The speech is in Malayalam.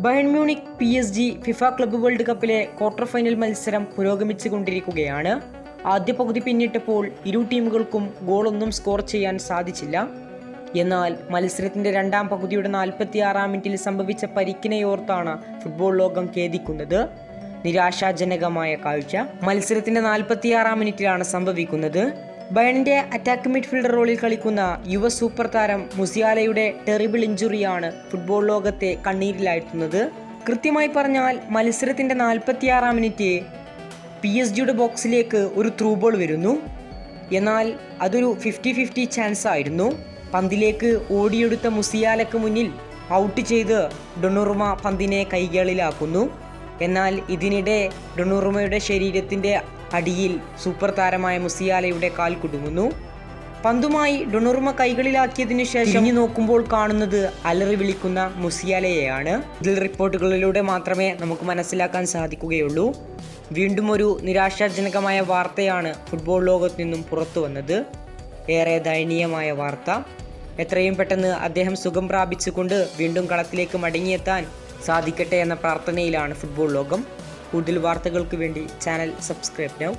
Bayern Munich P S G FIFA club world കപ്പിലെ quarter final മത്സരം പുരോഗമിച്ചുകൊണ്ടിരിക്കുകയാണ്. ആദ്യ പകുതി പിന്നിട്ടപ്പോൾ ഇരു ടീമുകൾക്കും ഗോളൊന്നും സ്കോർ ചെയ്യാൻ സാധിച്ചില്ല. എന്നാൽ മത്സരത്തിന്റെ രണ്ടാം പകുതിയുടെ നാൽപ്പത്തിയാറാം മിനിറ്റിൽ സംഭവിച്ച പരിക്കിനെയോർത്താണ് ഫുട്ബോൾ ലോകം ഖേദിക്കുന്നത്. നിരാശാജനകമായ കാഴ്ച. മത്സരത്തിന്റെ നാൽപ്പത്തിയാറാം മിനിറ്റിലാണ് സംഭവിക്കുന്നത്. ബയണിന്റെ അറ്റാക്ക് മിഡ്ഫീൽഡർ റോളിൽ കളിക്കുന്ന യുവ സൂപ്പർ താരം മുസിയാലയുടെ ടെറിബിൾ ഇഞ്ചുറിയാണ് ഫുട്ബോൾ ലോകത്തെ കണ്ണീരിലാഴ്ത്തുന്നത്. കൃത്യമായി പറഞ്ഞാൽ മത്സരത്തിന്റെ നാൽപ്പത്തിയാറാം മിനിറ്റ് പി എസ് ജിയുടെ ബോക്സിലേക്ക് ഒരു ത്രൂ ബോൾ വരുന്നു. എന്നാൽ അതൊരു ഫിഫ്റ്റി ഫിഫ്റ്റി ചാൻസ് ആയിരുന്നു. പന്തിലേക്ക് ഓടിയെടുത്ത മുസിയാലയ്ക്ക് മുന്നിൽ ഔട്ട് ചെയ്ത് ഡൊണുറുമ പന്തിനെ കൈകളിലാക്കുന്നു. എന്നാൽ ഇതിനിടെ ഡൊണുറുമയുടെ ശരീരത്തിന്റെ അടിയിൽ സൂപ്പർ താരമായ മുസിയാലയുടെ കാൽ കുടുങ്ങുന്നു. പന്തുമായി ഡൊണുറുമ കൈകളിലാക്കിയതിനു ശേഷം ഇനി നോക്കുമ്പോൾ കാണുന്നത് അലറി വിളിക്കുന്ന മുസിയാലയെയാണ്. ഇതിൽ റിപ്പോർട്ടുകളിലൂടെ മാത്രമേ നമുക്ക് മനസ്സിലാക്കാൻ സാധിക്കുകയുള്ളൂ. വീണ്ടും ഒരു നിരാശാജനകമായ വാർത്തയാണ് ഫുട്ബോൾ ലോകത്ത് നിന്നും പുറത്തു വന്നത്. ഏറെ ദയനീയമായ വാർത്ത. എത്രയും പെട്ടെന്ന് അദ്ദേഹം സുഖം പ്രാപിച്ചുകൊണ്ട് വീണ്ടും കളത്തിലേക്ക് മടങ്ങിയെത്താൻ സാധിക്കട്ടെ എന്ന പ്രാർത്ഥനയിലാണ് ഫുട്ബോൾ ലോകം. കൂടുതൽ വാർത്തകൾക്ക് വേണ്ടി ചാനൽ സബ്സ്ക്രൈബ് നൗ.